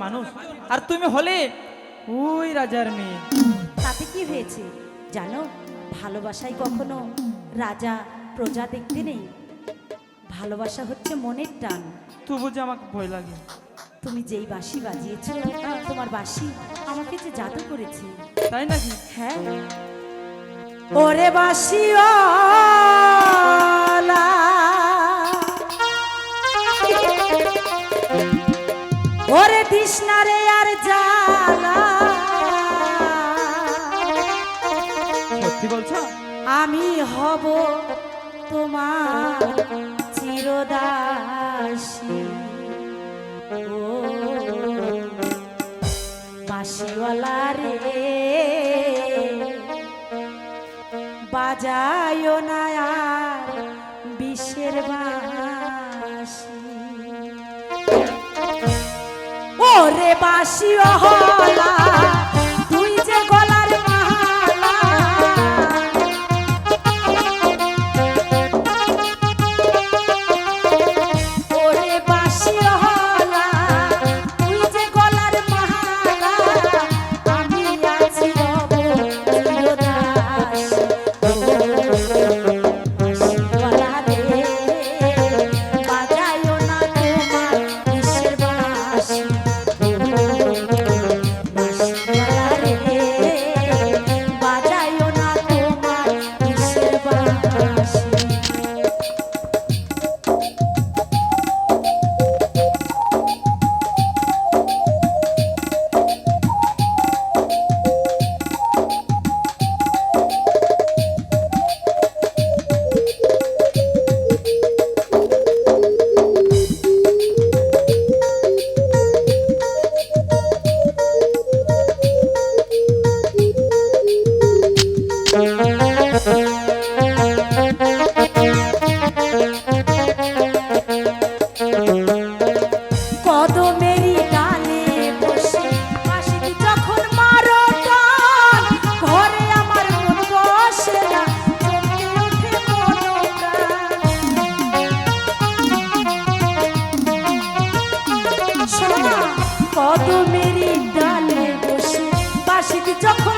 মানুষ। আর তুমি হলে ওই রাজার মেয়ে। তাতে কি হয়েছে জানো? ভালোবাসায় কখনো রাজা প্রজা দেখতে নেই। ভালোবাসা হচ্ছে মনের টান। তবু যে আমাকে ভয় লাগে। তুমি যেই বাঁশি বাজিয়েছ তোমার বাঁশি আমাকে যে জাদু করেছে। তাই নাকি? হ্যাঁ। ওরে বাসি ওরে তৃষ্ণারে আর জ্বালা সত্যি বলছো? আমি হব তোমার চিরদাসী। ও বাঁশিওয়ালা রে বাজায় না আর বিশ্বের বাঁশি। ওরে বাঁশিওয়ালা বিশ্বের যখন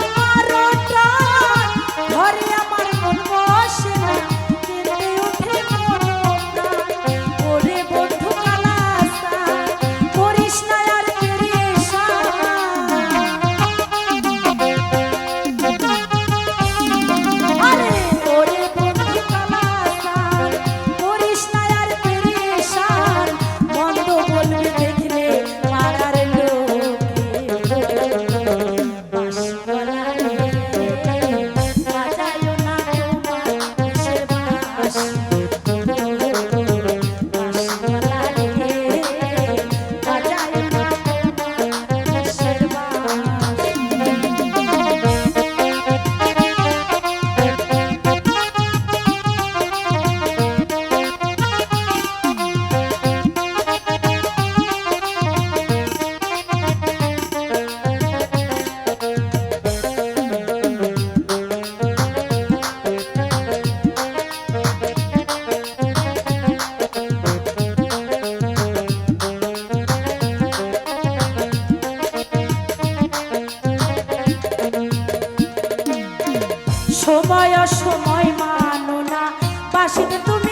সময় অসময় মানো না। বাসিতে তুমি